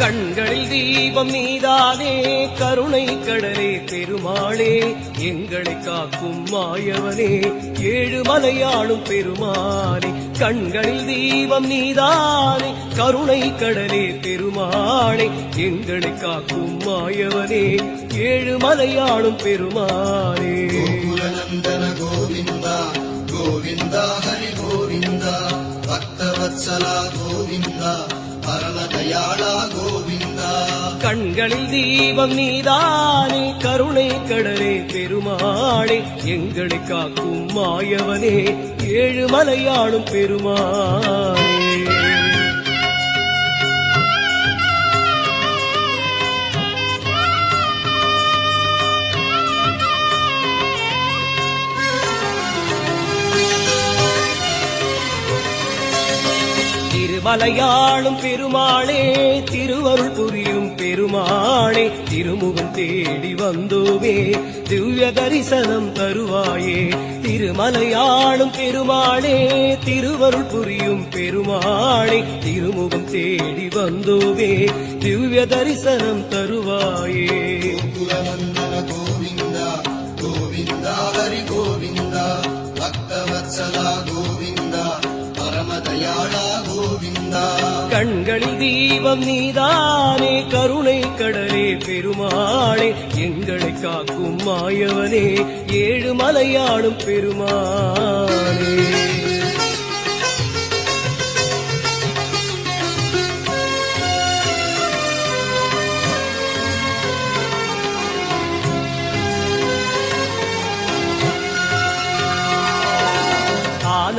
கண்களில் தீபம் நீதானே கருணை கடலே பெருமாளே எங்களை காக்கும் மாயவனே ஏழு மலையாளும் பெருமானே கண்களில் தீபம் நீதானே கருணை கடலே பெருமாளே எங்களை காக்கும் மாயவனே ஏழு மலையாளும் பெருமாளே நந்தன கோவிந்தா கோவிந்தா ஹரி கோவிந்தா பக்தவத்சலா கோவிந்தா பரமதயாளா கோவிந்தா. கண்களில் தீபம் நீதானே கருணை கடலே பெருமாளே எங்களை காக்கும் மாயவனே ஏழு மலையாளும் பெருமாள். மலையாளும் பெருமாளே திருவருள் புரியும் பெருமாளே திருமுகம் தேடி வந்தோமே திவ்ய தரிசனம் தருவாயே. திருமலையாளும் பெருமாளே திருவருள் புரியும் பெருமாளே திருமுகம் தேடி வந்தோமே திவ்ய தரிசனம் தருவாயே கோவிந்தா கோவிந்தா ஹரி கோவிந்தா கண்களில் தீபம் நீதானே கருணை கடலே பெருமாளே. எங்களை காக்கும் மாயவனே ஏழு மலையாளும் பெருமானே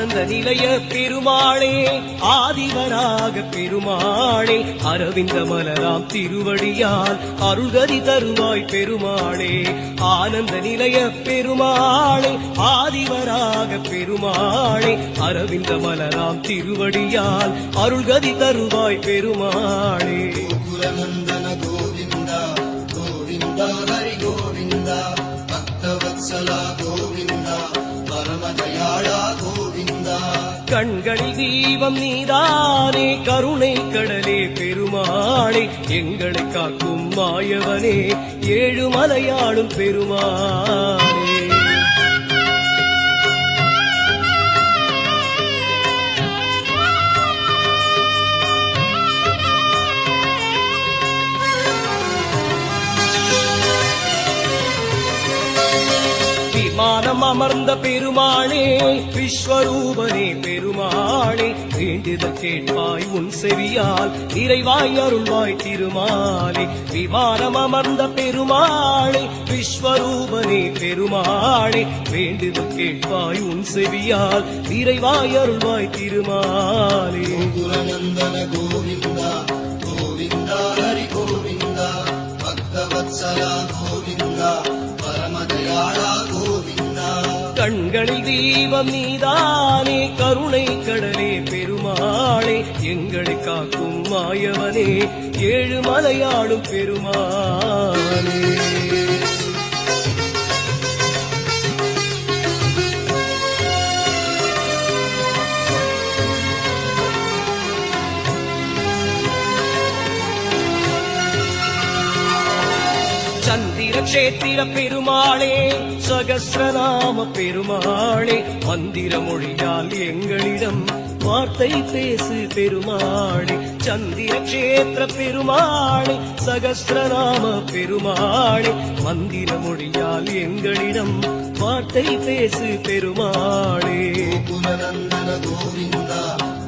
ஆனந்த நிலைய பெருமாளே ஆதிவராக பெருமாளே அரவிந்த மலராம் திருவடியால் அருள்கதி தருவாய் பெருமாளே. ஆனந்த நிலைய பெருமாளே ஆதிவராக பெருமாளே அரவிந்த மலராம் திருவடியால் அருள்கதி தருவாய் பெருமாளே. குலநந்தன கோவிந்தா பரமதயாளா கோவிந்தா கண்களில் தீபம் நீதானே கருணை கடலே பெருமாளே எங்களை காக்கும் மாயவனே ஏழு மலையாளும் பெருமாளே மானம் அமர்ந்த பெருமானே விஸ்வரூபனே பெருமானே வேண்டுதல் கேட்பாய் உன் செவியால் நிறைவாய் அருள்வாய் திருமாலே. விமானம் அமர்ந்த பெருமாளே விஸ்வரூபனே பெருமாளே வேண்டுதல் கேட்பாய் உன் செவியால் நிறைவாய் அருள்வாய் திருமாலே. கோவிந்தா கண்களில் தீபம் நீதானே கருணை கடலே பெருமாளே எங்களை காக்கும் மாயவனே ஏழு மலையாளும் பெருமானே. கஷேத்திர பெருமாளே சகசிரநாம பெருமாளே மந்திர மொழியால் எங்களிடம் வார்த்தை பேசு பெருமாளே சந்திர கஷேத்திர பெருமாளே சகசிரநாம பெருமாளே மந்திர மொழியால் எங்களிடம் வார்த்தை பேசு பெருமாளே. குலநந்தன கோவிந்தா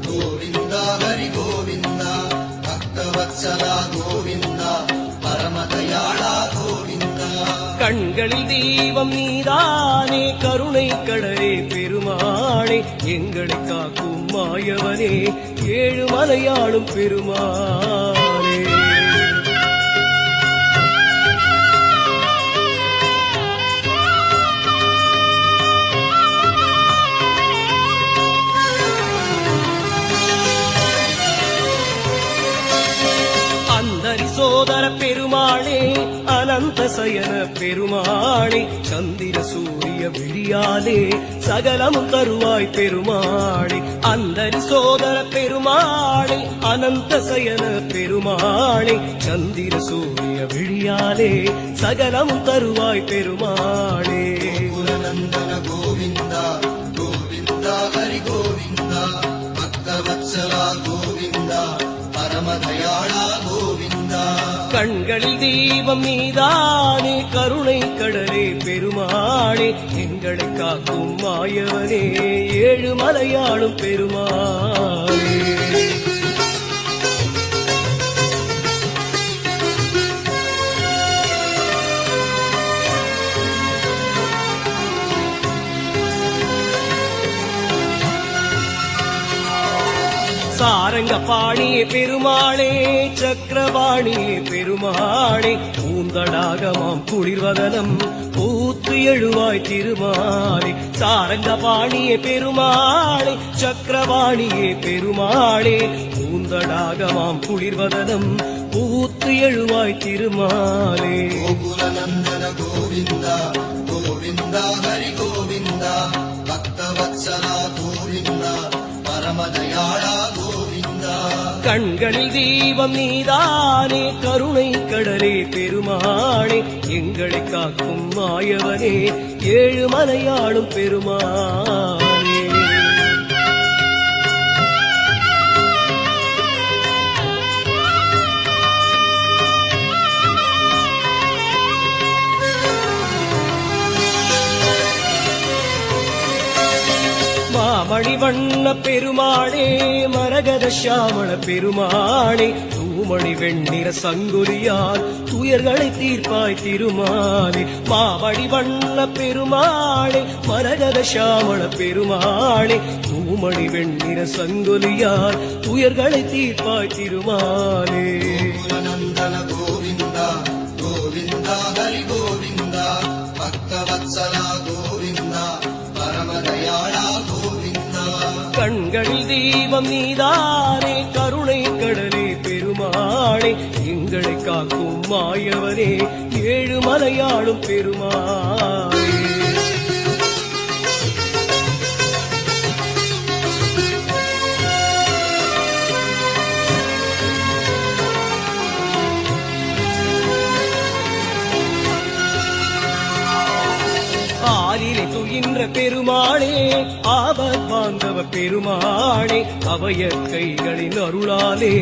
கோவிந்தா ஹரி கோவிந்தா பக்தவத்சலா கோவிந்தா பரமதயாளா கோவிந்தா கண்களில் தீபம் நீதானே கருணை கடலே பெருமானே எங்களை காக்கும் மாயவனே ஏழு மலையாளும் பெருமான். அந்தரி பெருமாளே சந்திர சூரிய விழியாலே சகலமும் தருவாய் பெருமாளே அந்தரி சோதர பெருமாளே அனந்தசயன பெருமாளே சந்திர சூரிய விழியாலே சகலமும் தருவாய் பெருமாளே குலநந்தன கோவிந்தா கோவிந்தா ஹரி கோவிந்தா பக்தவத்சலா கோவிந்தா பரமதயாளா கோவிந்தா. கண்களில் தீபம் நீதானே கருணை கடலே பெருமானே எங்களை காக்கும் மாயவனே ஏழு மலையாளும் பெருமானே. சாரங்க பாணி பெருமாளே சக்கரபாணியே பெருமாளே. பூந்தடாகமாம் குளிர்வதனம் பூத்து எழுவாய் திருமாளே சாரங்க பாணியே பெருமாளே சக்கரபாணியே பெருமாளே. பூந்தடாகமாம் குளிர்வதனம் பூத்து எழுவாய் திருமாலே. கோகுலநந்தன கோவிந்தா கோவிந்தா ஹரி கோவிந்தா பக்தவத்சலா கோவிந்தா. பரமதயாளா கோவிந்த கண்களில் தீபம் நீதானே கருணை கடலே பெருமானே எங்களை காக்கும் மாயவனே ஏழு மலையாளும் பெருமான். மாமணி பெருமாளே மரகத சாமண பெருமாளே தூமணி வெண்ணிற சங்குலியால் துயர்களை தீர்ப்பாய் திருமாலே. மாமணி வண்ண பெருமாளே மரகத சாமண பெருமாளே தூமணி வெண்ணிற சங்குலியால் துயர்களை தீர்ப்பாய் திருமாலே. தீபம் நீதானே கருணை கடலே பெருமாளே எங்களை காக்கும் மாயவரே ஏழு மலையாளும் பெருமாளே ஆபத் பாந்தவ பெருமாளே அவைய கைகளின் அருளாலே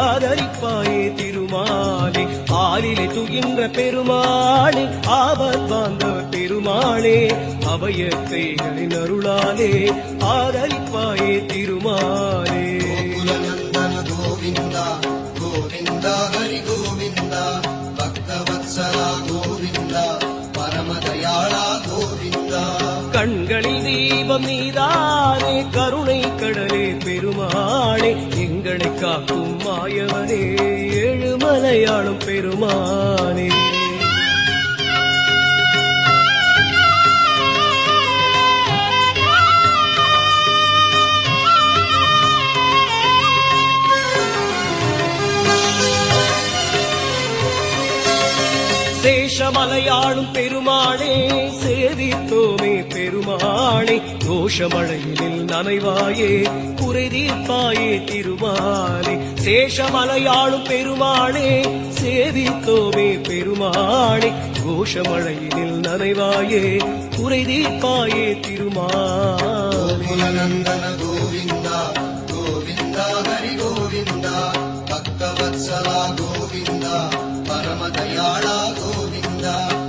ஆதரிப்பாயே திருமாலே. ஆளிலே துகின்ற பெருமானே ஆபத் பாந்தவ பெருமாளே அவைய கைகளின் அருளாலே ஆதரிப்பாயே திருமாலே. கோவிந்தா கோவிந்தா ஹரி கோவிந்தா பக்தவத்சலா கோவிந்தா பரமதயாளா கோவிந்தா. கண்களில் தீபம் நீதானே கருணை கடலே பெருமாளே எங்களை காக்கும் மாயவனே ஏழு மலையாளும் பெருமானே. சேஷமலையாளும் பெருமாளே சேவித்தோமே பெருமாளே. தோஷமழையினில் நனைவாயே குறைதீர்ப்பாயே திருமாலே. சேஷமலையாளும் பெருமாளே சேவித்தோமே பெருமாளே. கோஷமழையினில் நனைவாயே குறைதீர்ப்பாயே தீர்ப்பாயே கோவிந்தா கோவிந்தா ஹரி கோவிந்தா பக்தவத்சலா கோவிந்தா பரமதயாளா கோவிந்தா. Canada.